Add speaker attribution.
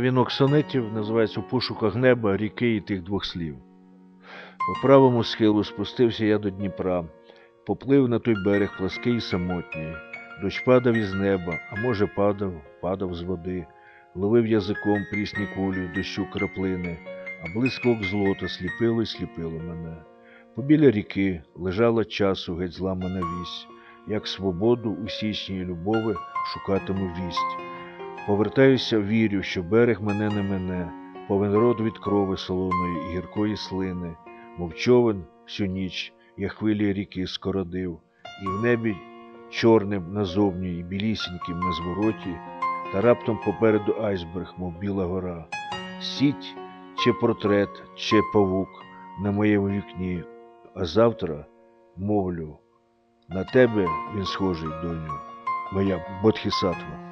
Speaker 1: Вінок сонетів називається У пошуках неба, ріки і тих двох слів. По правому схилу спустився я до Дніпра, поплив на той берег плаский і самотній. Дощ падав із неба, а може падав, падав з води, ловив язиком прісні кулі, дощу краплини, а блискавок злота сліпило й сліпило мене. Побіля ріки лежала часу геть зламана вісь, як свободу у січні любови шукатиму вість. Повертаюся, вірю, що берег мене не мене, повен рот від крови солоної і гіркої слини, мов човен всю ніч я хвилі ріки скородив, і в небі чорним назовні і білісіньким на звороті, та раптом попереду айсберг, мов біла гора. Сіть чи портрет, чи павук на моєму вікні, а завтра мовлю, на тебе він схожий, доню, моя бодхісатва.